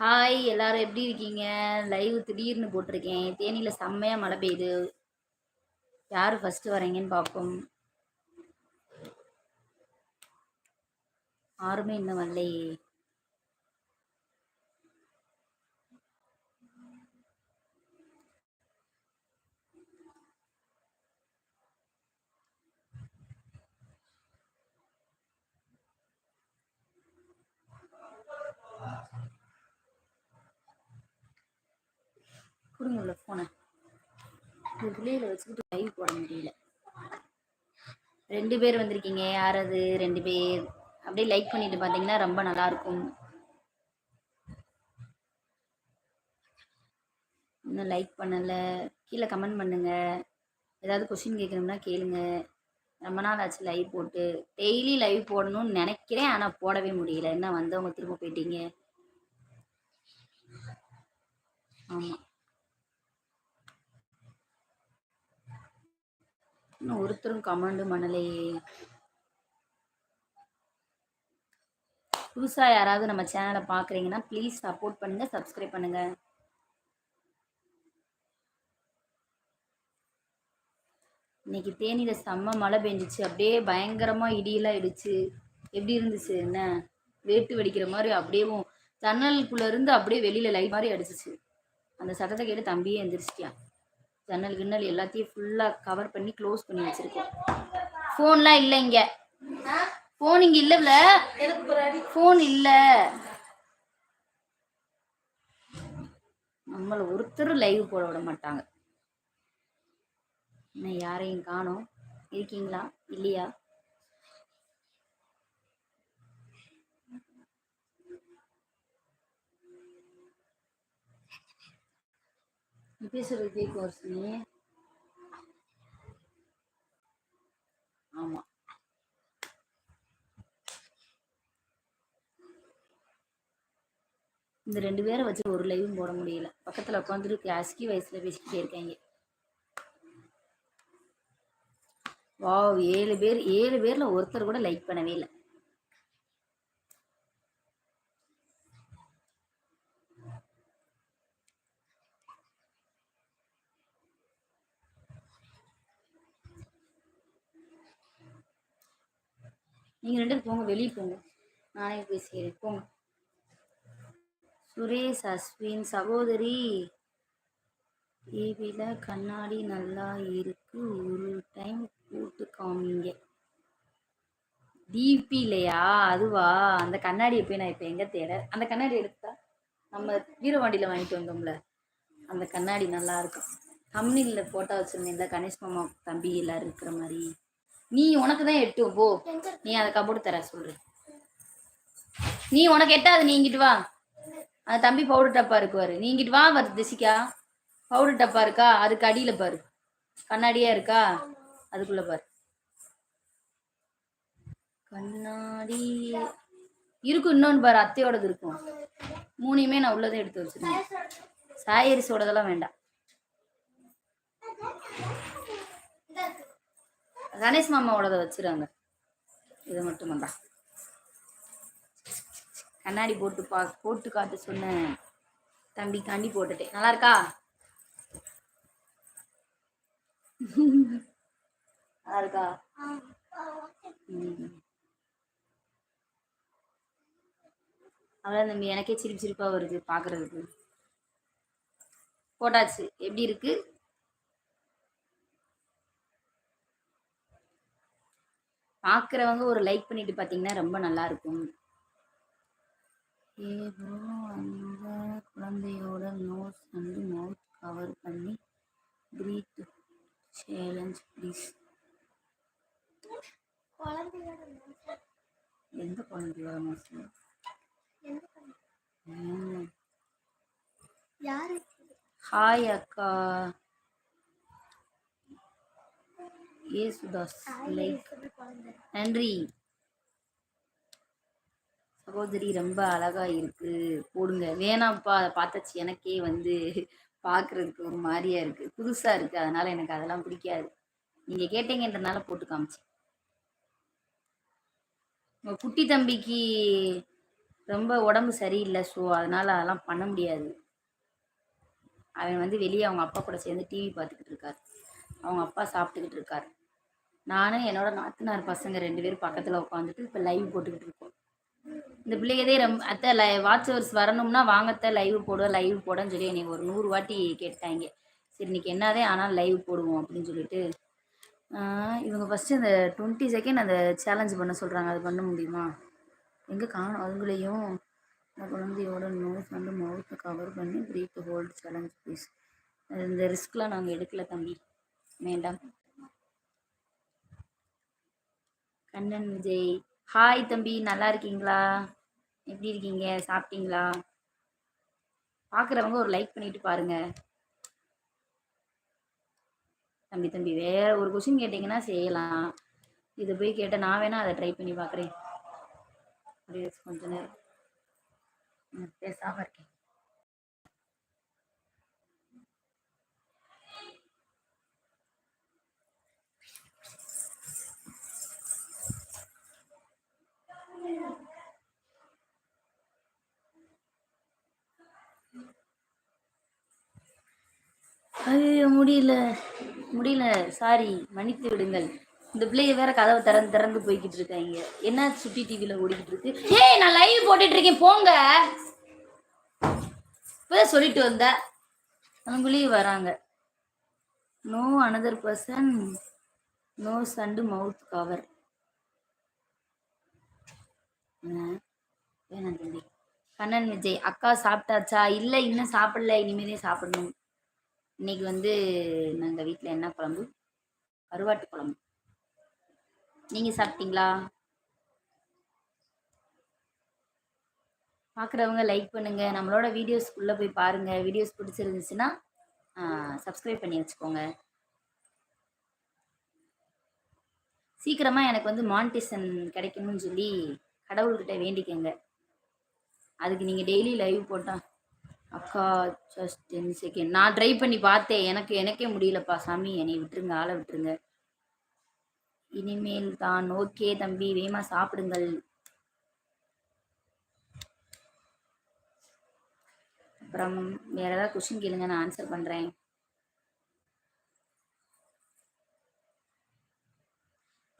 Hi எல்லாரும் எப்படி இருக்கீங்க? லைவ் திடீர்னு போட்டிருக்கேன். தேனியில் செம்மையாக மழை பெய்யுது. யார் ஃபஸ்ட்டு வரீங்கன்னு பார்ப்போம். யாருமே இன்னும் வரலையே. கொடுங்க உள்ள ஃபோனை இந்த வச்சுக்கிட்டு லைவ் போட முடியல. ரெண்டு பேர் வந்திருக்கீங்க யார் அது ரெண்டு பேர். அப்படியே லைக் பண்ணிட்டு பார்த்தீங்கன்னா ரொம்ப நல்லா இருக்கும் இன்னும் லைக் பண்ணல. கீழே கமெண்ட் பண்ணுங்க. ஏதாவது கொஷின் கேட்கணும்னா கேளுங்க. ரொம்ப நாள் ஆச்சு லைவ் போட்டு. டெய்லி லைவ் போடணும்னு நினைக்கிறேன் ஆனால் போடவே முடியல. என்ன வந்தவங்க திரும்ப போயிட்டீங்க. ஆமாம் இன்னும் ஒருத்தரும் கமெண்ட் பண்ணலையே. புதுசாக யாராவது நம்ம சேனலை பார்க்குறீங்கன்னா ப்ளீஸ் சப்போர்ட் பண்ணுங்கள் சப்ஸ்கிரைப் பண்ணுங்கள் இன்னைக்கு தேனியில் செம்ம மழை பெஞ்சிச்சு. அப்படியே பயங்கரமாக இடியெல்லாம் இடிச்சு. எப்படி இருந்துச்சு என்ன? வேட்டு வெடிக்கிற மாதிரி அப்படியே ஜன்னலுக்குள்ளே இருந்து அப்படியே வெளியில் லைட் மாதிரி அடிச்சிச்சு. அந்த சத்தத்தை கேட்டு தம்பியே எந்திரிச்சிட்டியா? ஜன்னல் கிண்ணல் எல்லாத்தையும் ஃபுல்லாக கவர் பண்ணி க்ளோஸ் பண்ணி வச்சுருக்கோம். ஃபோன்லாம் இல்லை இங்கே. ஃபோன் இங்கே இல்லைல்ல ஃபோன் இல்லை. நம்மளை ஒருத்தரும் லைவ் போட விட மாட்டாங்க. இன்னும் யாரையும் காணோம். இருக்கீங்களா? இல்லையா? நீ பேசுறது கேட்கும் வர்ஷினி ஆமா. இந்த ரெண்டு பேரை வச்சு ஒரு லைவும் போட முடியல. பக்கத்துல உட்காந்துட்டு அஸ்கி வயசுல பேசிக்கிட்டே இருக்காங்க வாவ் ஏழு பேர் ஏழு பேர்ல ஒருத்தர் கூட லைக் பண்ணவே இல்லை. நீங்கள் ரெண்டு போங்க வெளியே போங்க. நானே பேசிக்கிறேன் போங்க. சுரேஷ் அஸ்வின் சகோதரி. டிவியில் கண்ணாடி நல்லா இருக்கு. ஒரு டைம் போட்டு காமிங்க. டிபி இல்லையா? அதுவா? அந்த கண்ணாடியை போய் நான் இப்போ எங்கே தேட அந்த கண்ணாடி எடுத்தா நம்ம வீரவாண்டியில் வாங்கிட்டு வந்தோம்ல. அந்த கண்ணாடி நல்லா இருக்கும். கம்னியில் ஃபோட்டோ வச்சுருந்தேன் கணேஷ் மாமா தம்பி எல்லாரும் இருக்கிற மாதிரி. நீ உனக்கு தான் எட்டும் போ. நீ அதை கபோர்டு தர சொல்ற நீ உனக்கு எட்டாது நீ இங்கிட்டு வா. அந்த தம்பி பவுடர் டப்பா இருக்குவாரு. நீ இங்கிட்டு வா வருது திசிக்கா பவுடர் டப்பா இருக்கா? அதுக்கு அடியில பாரு. கண்ணாடியா இருக்கா? அதுக்குள்ள பாரு. கண்ணாடி. இருக்கும் இன்னொன்று பாரு அத்தையோடது இருக்கும். மூணையுமே நான் உள்ளதான் எடுத்து வச்சிருக்கேன். சாயரிசோடதெல்லாம் வேண்டாம். கணேஷ் மாமாவோட வச்சிருங்க இது மட்டும் கண்ணாடி போட்டு பா போட்டு காட்டு சொன்னேன் தம்பி காண்டி போட்டுட்டேன். நல்லா இருக்கா நல்லா இருக்கா அவ்வளோ தம்பி. எனக்கே சிரிப்பு சிரிப்பாக வருது பார்க்குறதுக்கு போட்டாச்சு. எப்படி இருக்குது பார்க்குறவங்க ஒரு லைக் பண்ணிட்டு பார்த்தீங்கன்னா ரொம்ப நல்லா இருக்கும். அந்த குழந்தையோட நோஸ் வந்து மவுத் கவர் பண்ணி ப்ரீத் சேலஞ்ச் ப்ளீஸ் எந்த குழந்தையோட நோஸ் ஹாய் அக்கா. ஏசுதாஸ் லைக் நன்றி. சகோதரி ரொம்ப அழகா இருக்கு. போடுங்க. வேணாம்ப்பா அதை பார்த்தாச்சு. எனக்கே வந்து பார்க்கறதுக்கு ஒரு மாதிரியா இருக்கு. புதுசா இருக்கு. அதனால எனக்கு அதெல்லாம் பிடிக்காது. நீங்க கேட்டீங்கன்றனால போட்டு காமிச்சு உங்க குட்டி தம்பிக்கு ரொம்ப உடம்பு சரியில்லை ஸோ அதனால் அதெல்லாம் பண்ண முடியாது. அவன் வந்து வெளியே அவங்க அப்பா கூட சேர்ந்து டிவி பார்த்துக்கிட்டு இருக்கார். அவங்க அப்பா சாப்பிட்டுக்கிட்டு இருக்கார். நானும் என்னோட நாத்தனார் பசங்க ரெண்டு பேரும் பக்கத்தில் உட்காந்துட்டு இப்போ லைவ் போட்டுக்கிட்டு இருக்கோம். இந்த பிள்ளைகதே ரொம்ப அத்தை லை வாட்ச் ஹவர்ஸ் வரணும்னா வாங்கத்த லைவ் போடு லைவ் போடன்னு சொல்லி என்னை ஒரு நூறு வாட்டி கேட்டாங்க. சரி இன்னைக்கு என்னதே ஆனால் லைவ் போடுவோம் அப்படின்னு சொல்லிட்டு. இவங்க ஃபஸ்ட்டு இந்த டுவெண்ட்டி செகண்ட் அந்த சேலஞ்ச் பண்ண சொல்கிறாங்க அது பண்ண முடியுமா? எங்கே காணும் அவங்களையும்? இந்த குழந்தையோட நோஸ் வந்து மவுத்தை கவர் பண்ணி ப்ரீத் ஹோல்டு சேலஞ்ச் ப்ளீஸ் இந்த ரிஸ்க்லாம் நாங்கள் எடுக்கல தம்பி. வேண்டாம் கண்ணன் விஜய். ஹாய் தம்பி நல்லா இருக்கீங்களா? எப்படி இருக்கீங்க? சாப்பிட்டீங்களா? பார்க்குறவங்க ஒரு லைக் பண்ணிட்டு பாருங்க. தம்பி தம்பி வேற ஒரு கொஸ்டின் கேட்டிங்கன்னா செய்யலாம். இதை போய் கேட்டால் நான் வேணா அதை ட்ரை பண்ணி பார்க்குறேன் கொஞ்ச நேரம். பேசாமல் இருக்கேன். ஐயோ முடியல முடியல. சாரி மன்னித்து விடுங்கள். இந்த பிள்ளைய வேற கதவை திறந்து திறந்து போய்கிட்டு இருக்காங்க. என்ன சுட்டி டிவியில் ஓடிக்கிட்டு இருக்கு? ஏய் நான் லைவ் போட்டுட்டு இருக்கேன். போங்க. இப்போதான் சொல்லிட்டு வந்த. அவங்களே வராங்க. நோ அனதர் பர்சன் நோ சண்டு மவுத் கவர் வேணாம் தம்பி. கண்ணன் விஜய் அக்கா சாப்பிட்டாச்சா? இல்லை இன்னும் சாப்பிடல. இனிமேலே சாப்பிடணும். இன்னைக்கு வந்து நாங்கள் வீட்டில் என்ன குழம்பு? கருவாட்டு குழம்பு. நீங்கள் சாப்பிட்டீங்களா? பார்க்குறவங்க லைக் பண்ணுங்க. நம்மளோட வீடியோஸ்க்குள்ளே போய் பாருங்க. வீடியோஸ் பிடிச்சிருந்துச்சுன்னா சப்ஸ்கிரைப் பண்ணி வச்சுக்கோங்க. சீக்கிரமாக எனக்கு வந்து மானிட்டேஷன் கிடைக்கணும்னு சொல்லி கடவுள்கிட்ட வேண்டிக்கங்க. அதுக்கு நீங்கள் டெய்லி லைவ் போட்டால் அக்கா ஜஸ்ட் டென் செகண்ட் நான் ட்ரை பண்ணி பார்த்தேன். எனக்கு எனக்கே முடியலப்பா. சாமி என்னை விட்டுருங்க. ஆளை விட்டுருங்க. இனிமேல் தான். ஓகே தம்பி. வேமா சாப்பிடுங்கள். அப்புறம் வேற ஏதாவது கொஷின் கேளுங்க. நான் ஆன்சர் பண்ணுறேன்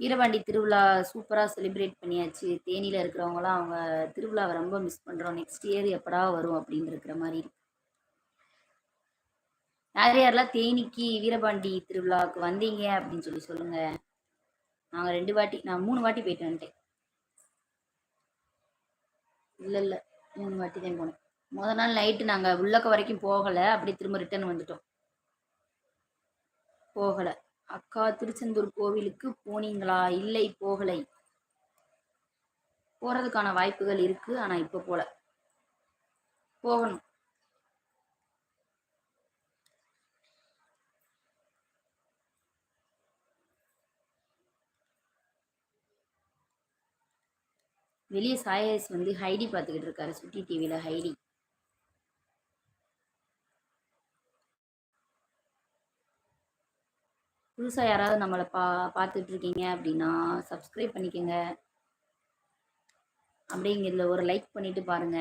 வீரபாண்டி திருவிழா சூப்பராக செலிப்ரேட் பண்ணியாச்சு. தேனியில் இருக்கிறவங்களாம் அவங்க திருவிழாவை ரொம்ப மிஸ் பண்ணுறோம் நெக்ஸ்ட் இயர் எப்படா வரும் அப்படின்னு இருக்கிற மாதிரி. யார் யாரெல்லாம் தேனிக்கு வீரபாண்டி திருவிழாவுக்கு வந்தீங்க அப்படின்னு சொல்லி சொல்லுங்க. நாங்கள் ரெண்டு வாட்டி நான் மூணு வாட்டி போயிட்டு வந்துட்டேன். இல்லை இல்லை. மூணு வாட்டி தான் போனேன். முத நாள் நைட்டு நாங்கள் உள்ளக்க வரைக்கும் போகலை. அப்படியே திரும்ப ரிட்டர்ன் வந்துட்டோம். போகலை. அக்கா திருச்செந்தூர் கோவிலுக்கு போனீங்களா? இல்லை போகலை. போறதுக்கான வாய்ப்புகள் இருக்கு ஆனா இப்ப போல. போகணும். வெளியே சாயஸ் வந்து ஹைடி பார்த்துக்கிட்டு இருக்காரு சுட்டி டிவியில் ஹைடி. புதுசாக யாராவது நம்மளை பா பார்த்துட்டு இருக்கீங்க அப்படின்னா சப்ஸ்கிரைப் பண்ணிக்கோங்க. அப்படிங்கிறதுல ஒரு லைக் பண்ணிட்டு பாருங்க.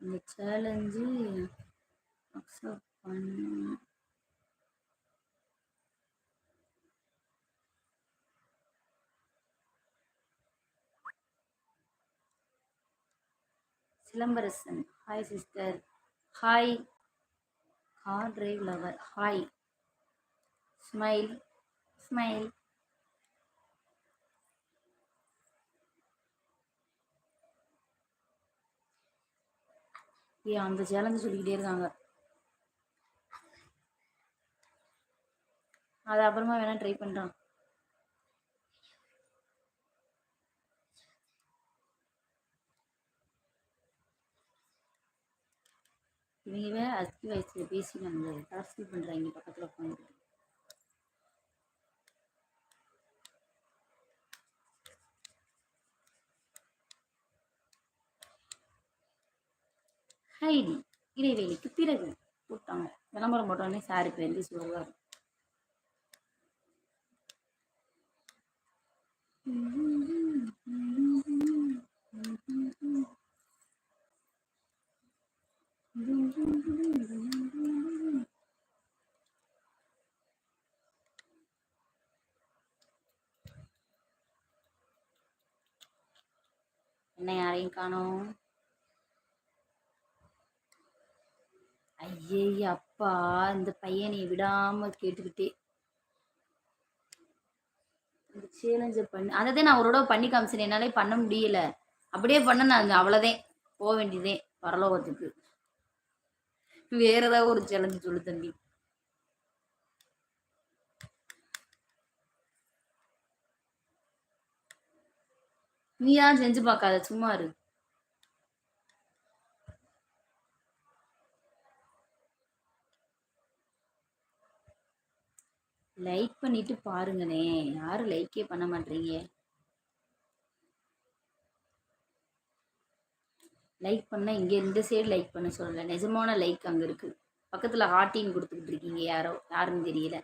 இந்த சேலஞ்சு அக்செப்ட் பண்ண Silambarasan. Hi sister hi car drive lover hi smile smile ஏ அந்த சேலஞ்சு சொல்லிக்கிட்டே இருக்காங்க. அது அப்புறமா வேணால் ட்ரை பண்ணுறான் இவங்க அஸ்தி அத்தி வயசில் பேசி நம்ம டார்ச்சல் பண்ணுறாங்க பக்கத்தில் உட்காந்து ஹைடி இடைவேளைக்கு பிறகு போட்டாங்க. விளம்பரம் போட்டோன்னே சாரி பேருந்து இருக்கும் என்ன யாரையும் காணோம்? ஐயே அப்பா இந்த பையனை விடாம கேட்டுக்கிட்டே. இந்த சேலஞ்சை பண்ணி அதை தான் நான் அவரோட பண்ணி காமிச்சேன் என்னாலே பண்ண முடியல. அப்படியே பண்ண நான் அவ்வளோதான் போக வேண்டியதே பரலோகத்துக்கு. வேற ஏதாவது ஒரு சேலஞ்சு சொல்லு தம்பி. நீ தான் செஞ்சு பார்க்காத சும்மா இரு. லைக் பண்ணிட்டு பாருங்கண்ணே யாரும் லைக்கே பண்ண மாட்டீங்க? லைக் பண்ணால் இங்கே இந்த சைடு லைக் பண்ண சொல்லலை. நிஜமான லைக் அங்கே இருக்குது பக்கத்தில் ஹார்ட்டின் கொடுத்துக்கிட்டு இருக்கீங்க யாரோ யாருன்னு தெரியல.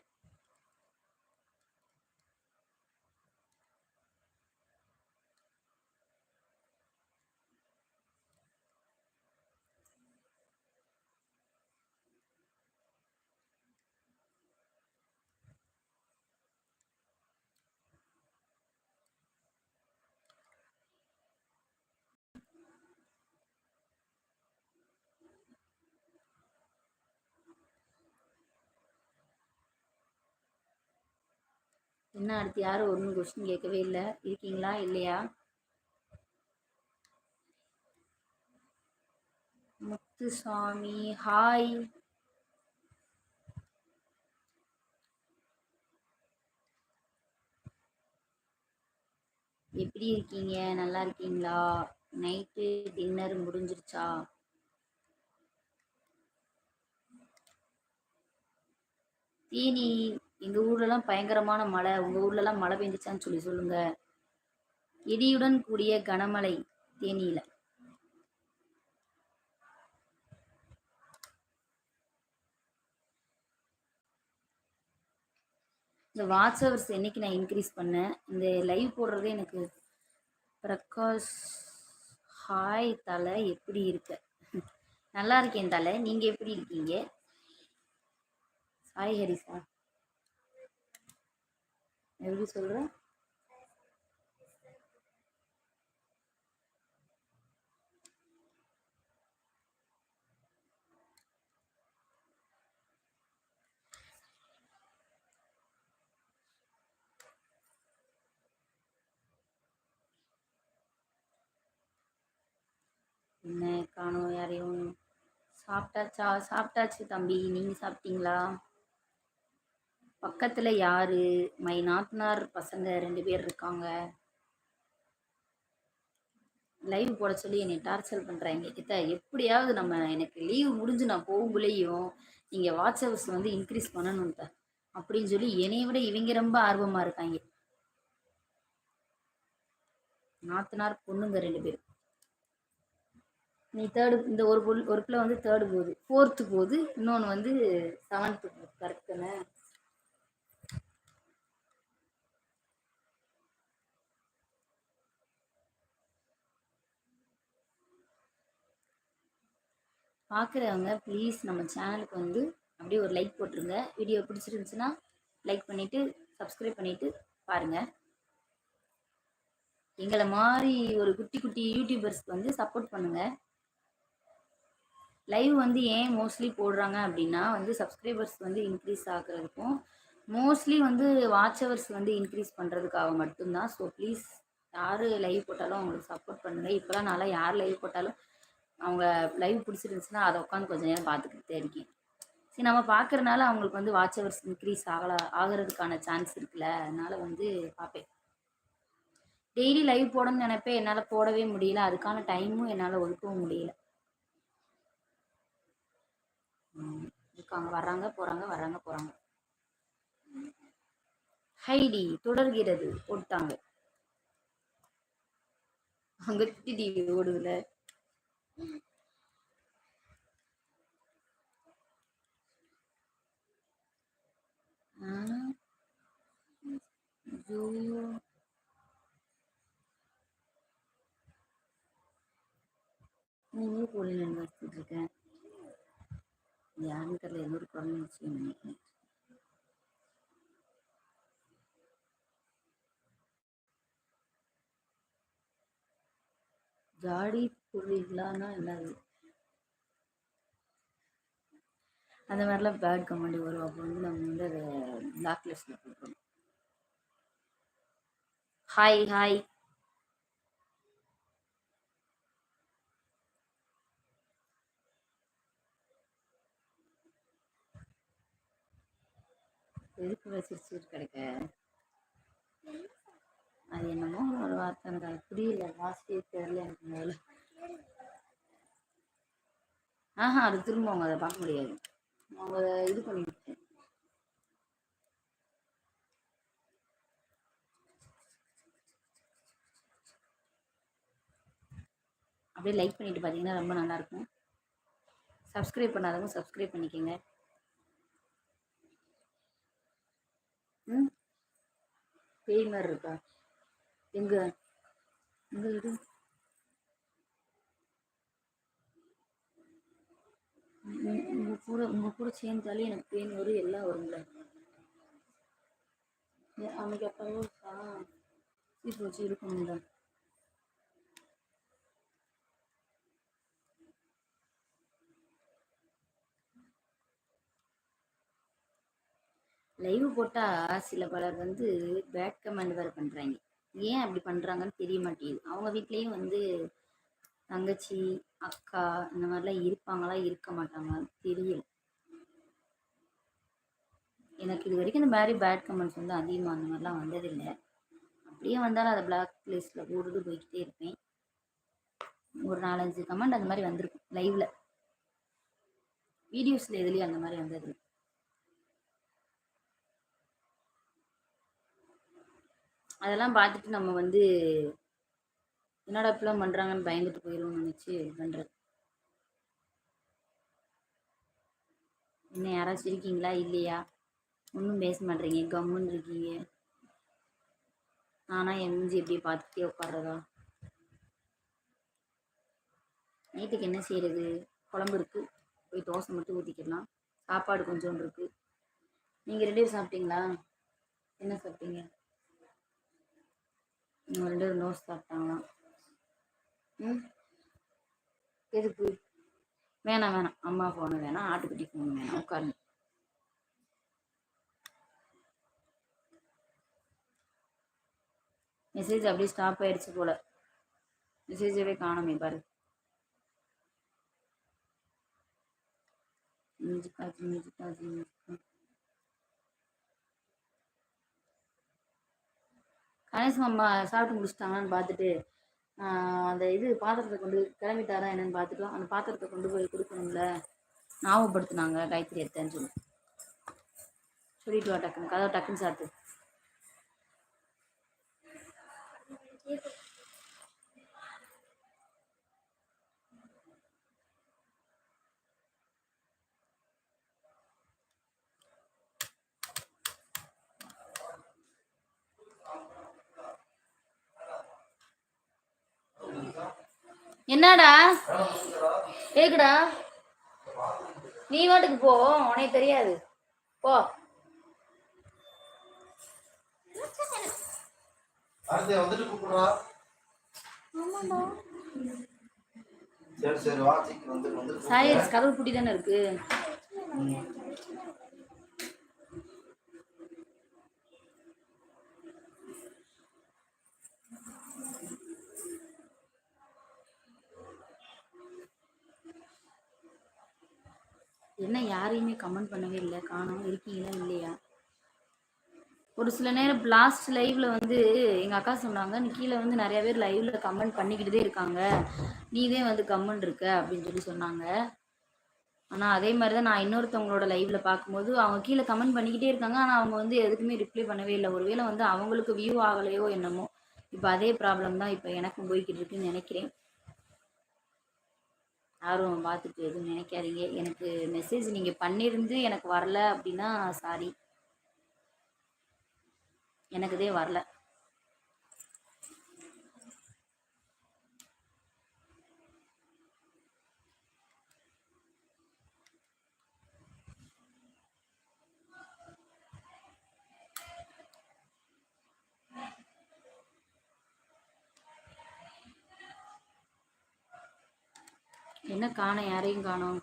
என்ன அடுத்து யாரும் ஒன்றும் கொஸ்டின் கேட்கவே இல்லை. இருக்கீங்களா? இல்லையா? முத்துசாமி ஹாய் எப்படி இருக்கீங்க? நல்லா இருக்கீங்களா? நைட்டு டின்னர் முடிஞ்சிருச்சா? தீனி எங்க ஊர்லலாம் பயங்கரமான மழை உங்க ஊர்லலாம் மழை பெஞ்சிச்சான்னு சொல்லி சொல்லுங்க. இடியுடன் கூடிய கனமழை தேனியில. இந்த வாட்ஸ்அவர்ஸ் என்னைக்கு நான் இன்க்ரீஸ் பண்ணேன்? இந்த லைவ் போடுறதே எனக்கு பிரகாஷ் ஹாய் தலை எப்படி இருக்க? நல்லா இருக்கேன் தலை நீங்க எப்படி இருக்கீங்க? ஹாய் ஹரி சார் எப்படி சொல்ற? என்ன காணும் யாரையும்? சாப்பிட்டாச்சா? சாப்பிட்டாச்சு தம்பி. நீங்க சாப்பிட்டீங்களா? பக்கத்தில் யார்? மை நாத்தனார் பசங்க ரெண்டு பேர் இருக்காங்க. லைவ் போட சொல்லி என்னை டார்ச்சர் பண்ணுறாங்க கிட்ட எப்படியாவது நம்ம எனக்கு லீவ் முடிஞ்சு நான் போகும்போலேயும் வாட்ச் வாட்ஸ்அப்ஸ் வந்து இன்க்ரீஸ் பண்ணணும் அப்படின்னு சொல்லி என்னைய விட இவங்க ரொம்ப ஆர்வமாக இருக்காங்க. நாத்தனார் பொண்ணுங்க ரெண்டு பேர். நீ தேர்டு இந்த ஒரு பொருள் ஒரு பிள்ளை வந்து தேர்டு போகுது. ஃபோர்த்து போகுது. இன்னொன்று வந்து செவன்த்து போகுது. கரெக்டுன்னு பார்க்குறவங்க ப்ளீஸ் நம்ம சேனலுக்கு வந்து அப்படியே ஒரு லைக் போட்டுருங்க. வீடியோ பிடிச்சிருந்துச்சுன்னா லைக் பண்ணிவிட்டு சப்ஸ்கிரைப் பண்ணிவிட்டு பாருங்கள் எங்களை மாதிரி ஒரு குட்டி குட்டி யூடியூபர்ஸ்க்கு வந்து சப்போர்ட் பண்ணுங்கள் லைவ் வந்து ஏன் மோஸ்ட்லி போடுறாங்க அப்படின்னா வந்து சப்ஸ்கிரைபர்ஸ் வந்து இன்க்ரீஸ் ஆகுறதுக்கும் மோஸ்ட்லி வந்து வாட்ச் ஹவர்ஸ் வந்து இன்க்ரீஸ் பண்ணுறதுக்காக மட்டும்தான். ஸோ ப்ளீஸ் யார் லைவ் போட்டாலும் அவங்களுக்கு சப்போர்ட் பண்ணுங்கள் இப்போலாம் நல்லா யார் லைவ் போட்டாலும் அவங்க லைவ் பிடிச்சிருந்துச்சுன்னா அதை உட்காந்து கொஞ்சம் நேரம் பார்த்துக்கிட்டே இருக்கேன். சரி நம்ம பார்க்குறனால அவங்களுக்கு வந்து வாட்ச் ஹவர்ஸ் இன்க்ரீஸ் ஆகல ஆகிறதுக்கான சான்ஸ் இருக்குல்ல அதனால வந்து பார்ப்பேன். டெய்லி லைவ் போடணும்னு நினைப்பேன் என்னால் போடவே முடியல அதுக்கான டைமும் என்னால் ஒதுக்கவும் முடியல. இருக்காங்க வர்றாங்க போகிறாங்க வர்றாங்க போகிறாங்க ஹைடி தொடர்கிறது போட்டாங்க. அங்கே டிவி ஓடுதுல. जो నేను పోలిన యూనివర్సిటీకి యాంకర్లు ఎన్నూరు కొరలు ఇచ్చి మనకి జాడి ஒரு குழந்தை என்னது? அந்த மாதிரிலாம் பேட் கமெண்ட் வரும். அப்போ வந்து நம்ம வந்து அதை பிளாக் லிஸ்ட்டில் போட்டுருவோம் ஹாய் ஹாய் எதுக்கு வச்சிருச்சு கிடைக்க? அது என்னமோ ஒரு வார்த்தை எனக்கு அது புரியல. லாஸ்ட் தெரியல எனக்கு முதல்ல. ஆஹா அது திரும்ப அவங்க அதை பார்க்க முடியாது. அவங்க இது பண்ணிட்டு. அப்படியே லைக் பண்ணிட்டு பார்த்தீங்கன்னா ரொம்ப நல்லாயிருக்கும். சப்ஸ்கிரைப் பண்ணாதவங்க சப்ஸ்கிரைப் பண்ணிக்கோங்க. ம்? பேய் மாதிரி இருக்கா? எங்கே? எங்கே இது? உங்க- கூட உங்க கூட சேர்ந்தாலே எனக்கு பெயின் வரும் எல்லாம் வரும்ல. அவனுக்கு அப்புறம் அப்போ இப்போ வச்சு இருக்கணும்ல லைவ் போட்டால் சில பலர் வந்து பேட் கமெண்ட் வேறு பண்ணுறாங்க ஏன் அப்படி பண்ணுறாங்கன்னு தெரிய மாட்டேங்குது. அவங்க வீட்லேயும் வந்து தங்கச்சி அக்கா இந்த மாதிரிலாம் இருப்பாங்களா? இருக்க மாட்டாங்களா? தெரியல. எனக்கு இது வரைக்கும் இந்த மாதிரி பேட் கமெண்ட்ஸ் வந்து அதிகமாக அந்த மாதிரிலாம் வந்ததில்லை. அப்படியே வந்தாலும் அதை பிளாக் லிஸ்ட்டில் போட்டுட்டு போய்கிட்டே இருப்பேன். ஒரு நாலஞ்சு கமெண்ட் அந்த மாதிரி வந்திருக்கும் லைவில் வீடியோஸில் எதுலேயும் அந்த மாதிரி வந்தது அதெல்லாம் பார்த்துட்டு நம்ம வந்து என்னடா இப்பெல்லாம் பண்ணுறாங்கன்னு பயந்துட்டு போயிடுவோம்னு நினச்சி பண்ணுறது என்ன யாராச்சும் இருக்கீங்களா? இல்லையா? ஒன்றும் பேச மாட்டேறீங்க கம்முன்னு இருக்கீங்க. நானா என் மூஞ்சி எப்படி பார்த்துட்டே உட்காடுறதா நைட்டுக்கு என்ன செய்யறது குழம்பு இருக்குது போய் தோசை மட்டும் ஊற்றிக்கிடலாம் சாப்பாடு கொஞ்சோண்டு இருக்குது நீங்கள் ரெண்டு பேரும் சாப்பிட்டீங்களா? என்ன சாப்பிட்டீங்க? ரெண்டு பேரும் நோஸ் சாப்பிட்டாங்களாம். ம். எதுக்கு? வேணாம் வேணாம். அம்மா ஃபோனு வேணாம் ஆட்டுக்குட்டி ஃபோன் வேணாம். உட்காருங்க. மெசேஜ் அப்படியே ஸ்டாப் ஆயிடுச்சு போல. மெசேஜவே காணுமே பாரு. மியூசிக்காச்சு மிஞ்சிக்காச்சு மிஞ்சிக்கா அம்மா சாப்பிட்டு முடிச்சிட்டாங்கன்னு பார்த்துட்டு அந்த இது பாத்திரத்தை கொண்டு கிளம்பிட்டாரா என்னன்னு பார்த்துட்டோம் அந்த பாத்திரத்தை கொண்டு போய் கொடுக்கணும்ல. ஞாபகப்படுத்துனாங்க காயத்ரி எடுத்தேன்னு சொல்லி. சொல்லிட்டு வா டக்குன்னு. கதவை டக்குன்னு சாத்து. என்னடா? கேக்குடா? நீ வாட்டுக்கு போ உனக்கு தெரியாது. போ. சாயஸ் கதவு பூட்டி தானே இருக்கு. என்ன யாரையுமே கமெண்ட் பண்ணவே இல்லை காணோம் இருக்கீங்களா இல்லையா? ஒரு சில நேரம் லாஸ்ட் லைவ்ல வந்து எங்க அக்கா சொன்னாங்க நீ கீழே வந்து நிறைய பேர் லைவ்ல கமெண்ட் பண்ணிக்கிட்டே இருக்காங்க. நீதே வந்து கமெண்ட் இருக்க அப்படின்னு சொல்லி சொன்னாங்க. ஆனால் அதே மாதிரி தான் நான் இன்னொருத்தவங்களோட லைவ்ல பார்க்கும்போது அவங்க கீழே கமெண்ட் பண்ணிக்கிட்டே இருக்காங்க. ஆனால் அவங்க வந்து எதுக்குமே ரிப்ளை பண்ணவே இல்லை. ஒருவேளை வந்து அவங்களுக்கு வியூ ஆகலையோ என்னமோ இப்போ அதே ப்ராப்ளம் தான் இப்போ எனக்கும் போய்கிட்டு இருக்குன்னு நினைக்கிறேன். ஆர்வம் பார்த்துட்டு எதுவும் நினைக்காதீங்க. எனக்கு மெசேஜ் நீங்கள் பண்ணியிருந்து எனக்கு வரல அப்படின்னா சாரி எனக்கு எனக்குதே வரல. என்ன காணும் யாரையும் காணோம்?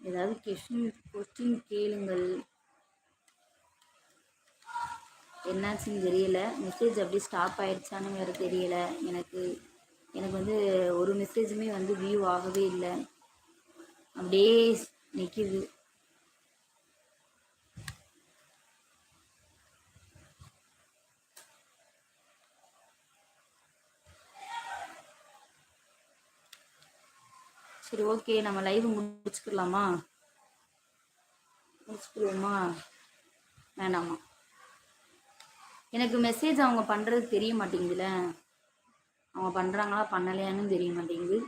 ஏதாவது கொஸ்டின் கொஸ்டின் கேளுங்கள். என்னாச்சுன்னு தெரியல. மெசேஜ் அப்படி ஸ்டாப் ஆயிடுச்சான்னு வேறு தெரியல. எனக்கு எனக்கு வந்து ஒரு மெசேஜுமே வந்து வியூ ஆகவே இல்லை. அப்படியே நிற்கிது சரி ஓகே நம்ம லைவ் முடிச்சுக்கலாமா? முடிச்சுக்கிடுவோமா? வேணாமா எனக்கு மெசேஜ் அவங்க பண்ணுறது தெரிய மாட்டேங்குதுல. அவங்க பண்ணுறாங்களா பண்ணலையான்னு தெரிய மாட்டேங்குது.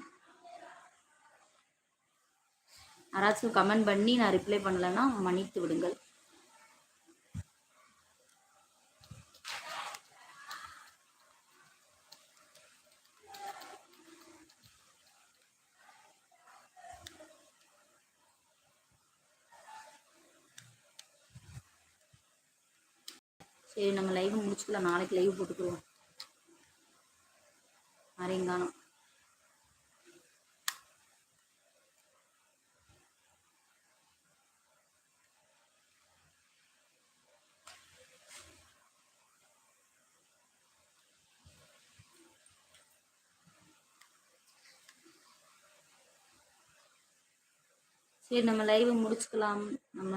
யாராச்சும் கமெண்ட் பண்ணி நான் ரிப்ளை பண்ணலைன்னா மன்னித்து விடுங்கள். சரி நம்ம லைவ் முடிச்சுக்கலாம் நாளைக்கு லைவ் போட்டுக்குருவோம். யாரையும் சரி நம்ம லைவ் முடிச்சுக்கலாம். நம்ம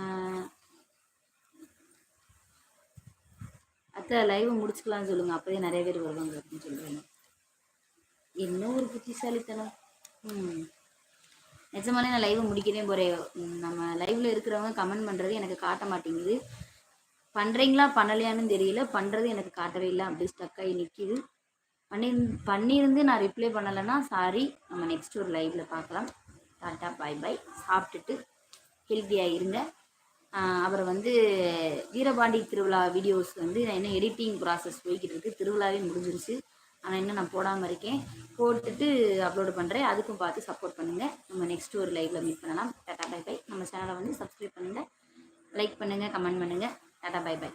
அத்தை லைவ் முடிச்சுக்கலாம்னு சொல்லுங்க. அப்போதே நிறைய பேர் வருவாங்க அப்படின்னு சொல்லுவாங்க என்ன ஒரு புத்திசாலித்தனம். ம். நிஜமாலே நான் லைவ் முடிக்கவே போகிறேன் நம்ம லைவ்ல இருக்கிறவங்க கமெண்ட் பண்ணுறது எனக்கு காட்ட மாட்டேங்குது. பண்ணுறீங்களா பண்ணலையான்னு தெரியல. பண்ணுறது எனக்கு காட்டவே இல்லை. அப்படி ஸ்டக் ஆகி நிற்கிது பண்ணி பண்ணியிருந்து நான் ரிப்ளை பண்ணலைன்னா சாரி நம்ம நெக்ஸ்ட் ஒரு லைவ்ல பார்க்கலாம். டாட்டா பாய் பாய் சாப்பிட்டுட்டு ஹெல்த்தியாக இருங்க. அப்புறம் வந்து வீரபாண்டி திருவிழா வீடியோஸ் வந்து நான் இன்னும் எடிட்டிங் ப்ராசஸ் போய்கிட்டு இருக்குது திருவிழாவே முடிஞ்சிருச்சு. ஆனால் இன்னும் நான் போடாமல் இருக்கேன். போட்டுட்டு அப்லோடு பண்ணுறேன் அதுக்கும் பார்த்து சப்போர்ட் பண்ணுங்கள் நம்ம நெக்ஸ்ட் ஒரு லைவில் மீட் பண்ணலாம். டாட்டா பை பை நம்ம சேனலை வந்து சப்ஸ்கிரைப் பண்ணுங்கள் லைக் பண்ணுங்கள் கமெண்ட் பண்ணுங்கள் டாட்டா பை பை